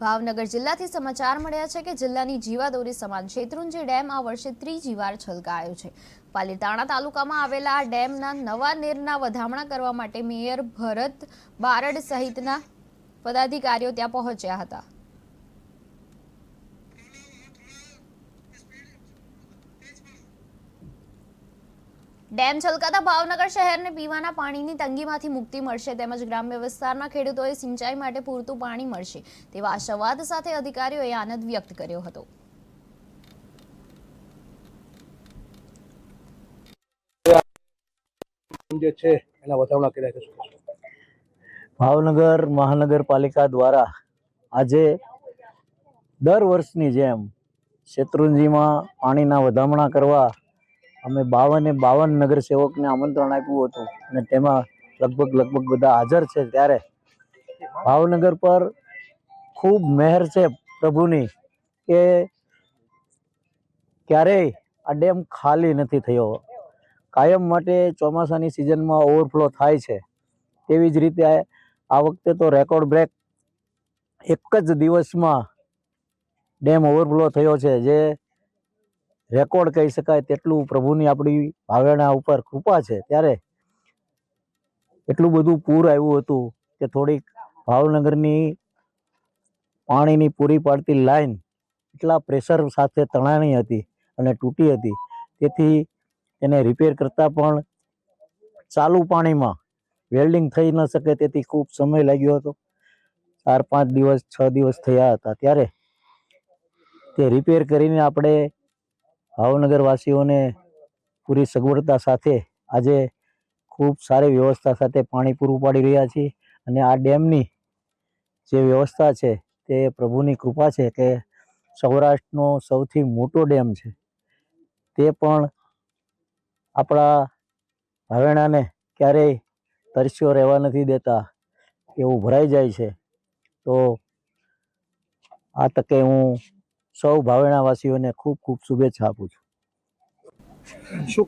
ભાવનગર જિલ્લાથી સમાચાર મળ્યા છે કે જિલ્લાની જીવાદોરી સમાન શેત્રુંજી ડેમ આ વર્ષે ત્રીજી વાર છલકાયો છે. પાલીતાણા તાલુકામાં આવેલા આ ડેમના નવા નીરના વધામણા કરવા માટે મેયર ભરત બારડ સહિતના પદાધિકારીઓ ત્યાં પહોંચ્યા હતા. ડેમ છલકાતા ભાવનગર શહેરને પીવાના પાણીની તંગીમાંથી મુક્તિ મળશે તેમજ ગ્રામ્ય વિસ્તારના ખેડૂતોએ સિંચાઈ માટે પૂરતું પાણી મળશે તેવા આશાવાદ સાથે અધિકારીઓએ આનંદ વ્યક્ત કર્યો હતો. જે છે એના વધામણા કર્યા છે ભાવનગર મહાનગરપાલિકા દ્વારા આજે દર વર્ષની જેમ શેત્રુંજીમાં પાણીના વધામણા કરવા અમે બાવને બાવન નગરસેવકને આમંત્રણ આપ્યું હતું. અને તેમાં લગભગ લગભગ બધા હાજર છે ત્યારે. ભાવનગર પર ખૂબ મહેર છે પ્રભુની કે ક્યારેય આ ડેમ ખાલી નથી થયો. કાયમ માટે ચોમાસાની સિઝનમાં ઓવરફ્લો થાય છે. તેવી જ રીતે આ વખતે તો રેકોર્ડ બ્રેક એક જ દિવસમાં ડેમ ઓવરફ્લો થયો છે, જે રેકોર્ડ કહી શકાય તેટલું પ્રભુની આપણી ભાવેણા ઉપર કૃપા છે. ત્યારે એટલું બધું પૂર આવ્યું હતું કે થોડીક ભાવનગરની પાણીની પૂરી પાડતી લાઈન એટલા પ્રેશર સાથે તણાણી હતી અને તૂટી હતી. તેથી એને રિપેર કરતાં પણ ચાલુ પાણીમાં વેલ્ડિંગ થઈ ન શકે તેથી ખૂબ સમય લાગ્યો હતો. ચાર પાંચ દિવસ, છ દિવસ થયા હતા. ત્યારે તે રિપેર કરીને આપણે ભાવનગરવાસીઓને પૂરી સગવડતા સાથે આજે ખૂબ સારી વ્યવસ્થા સાથે પાણી પૂરું પાડી રહ્યા છીએ અને આ ડેમની જે વ્યવસ્થા છે તે પ્રભુની કૃપા છે કે સૌરાષ્ટ્રનો સૌથી મોટો ડેમ છે. તે પણ આપણા ભાવેણાને ક્યારેય તરસ્યો રહેવા નથી દેતા એવું ભરાઈ જાય છે. તો આ તકે હું સૌ ભાવેણાવાસીઓને ખૂબ ખૂબ શુભેચ્છા આપું છું. શું